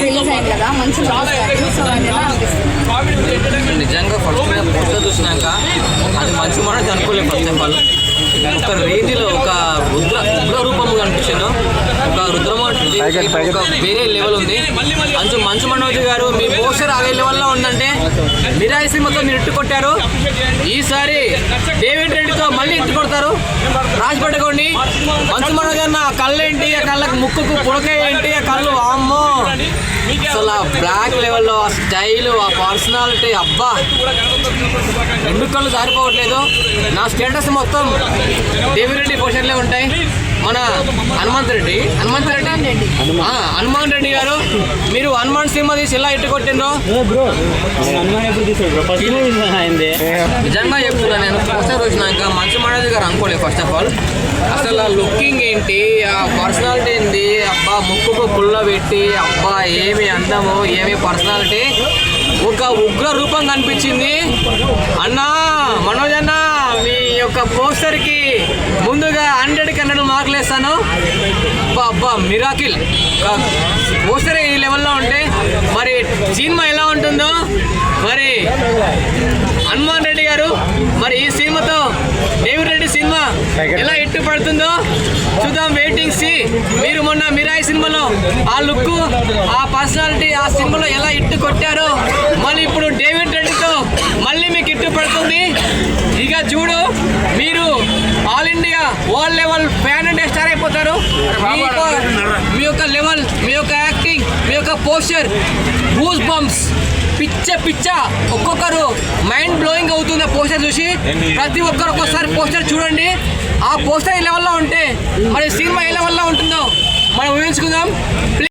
Release అయింది కదా మంచి లాస్ సో అది ఎలా అనిపిస్తుంది? నిజంగా ఫస్ట్ మీద పోస్టర్ చూసినాక అది మంచి మనకి అనుకోలేదు ఫస్ట్ ఆఫ్ ఆల్ ఒక రేంజ్లో ఒక రుద్ర ఉగ్ర రూపం కనిపించింది ఒక రుద్రమూర్తి ఒక వేరే లెవెల్ ఉంది. మంచు మంచు మనోజ్ గారు మీ పోస్టర్ అదే లెవెల్లో ఉందంటే మిరాయి సినిమాతో మీరు ఇట్టు కొట్టారు. ఈసారి డేవిడ్ రెడ్డితో మళ్ళీ ఇట్టు కొడతారు. రాసి పెట్టుకోండి. మంచు మనోజ్ అన్న కళ్ళు ఏంటి ఆ కళ్ళకు ముక్కుకు పుడకాయ ఏంటి? ఆ కళ్ళు అమ్మో అసలు ఆ బ్లాక్ లెవెల్లో ఆ స్టైల్ ఆ పర్సనాలిటీ అబ్బా! రెండు కళ్ళు జారిపోవట్లేదు? నా స్టేటస్ మొత్తం దేవిరెడ్డి పోషన్లే ఉంటాయి. మన హనుమంత్ రెడ్డి. హనుమంత్ రెడ్డి హనుమాన్ రెడ్డి గారు. మీరు హనుమాన్ సినిమా తీసి ఎలా ఇట్టు కొట్టిండ్రో? నిజంగా చెప్తున్నా నేను. ఫస్ట్ వచ్చినాక మంచి మనోజ్ గారు అనుకోలేదు ఫస్ట్ ఆఫ్ ఆల్ అసలు ఆ లుకింగ్ ఏంటి? ఆ పర్సనాలిటీ ఏంటి అబ్బా ముక్కుకు పుల్ల పెట్టి అబ్బా ఏమి అందము ఏమి పర్సనాలిటీ ఒక ఉగ్ర రూపం కనిపించింది. అన్నా మనోజ్ అన్న మీ యొక్క పోస్టర్కి ముందుగా హండ్రెడ్కి హండ్రెడ్ మార్కులు వేస్తాను అబ్బా అబ్బా మిరాకిల్ పోస్టర్ ఈ లెవెల్లో ఉంటే మరి సినిమా ఎలా ఉంటుందో? మరి హనుమాన్ రెడ్డి గారు మరి ఈ సినిమాతో డేవిడ్ రెడ్డి సినిమా ఎలా పడుతుందో చూద్దాం వెయిటింగ్ సి మీరు మొన్న మిరాయి సినిమాలో ఆ లుక్ ఆ పర్సనాలిటీ ఆ సినిమాలో ఎలా ఇట్టు కొట్టారో మళ్ళీ ఇప్పుడు డేవిడ్ రెడ్డితో మళ్ళీ మీకు ఇట్టు పడుతుంది. ఇక చూడు మీరు all India world level fan and star అయిపోతారు. మీ యొక్క- మీ యొక్క లెవెల్ మీ యొక్క యాక్టింగ్ మీ యొక్క పోస్చర్ గూస్ బంప్స్ పిచ్చ పిచ్చ ఒక్కొక్కరు మైండ్ బ్లోయింగ్ అవుతుంది ఆ పోస్టర్ చూసి ప్రతి ఒక్కరు ఒక్కొక్కసారి పోస్టర్ చూడండి. ఆ పోస్టర్ ఏ లెవెల్లో ఉంటే? మరి సినిమా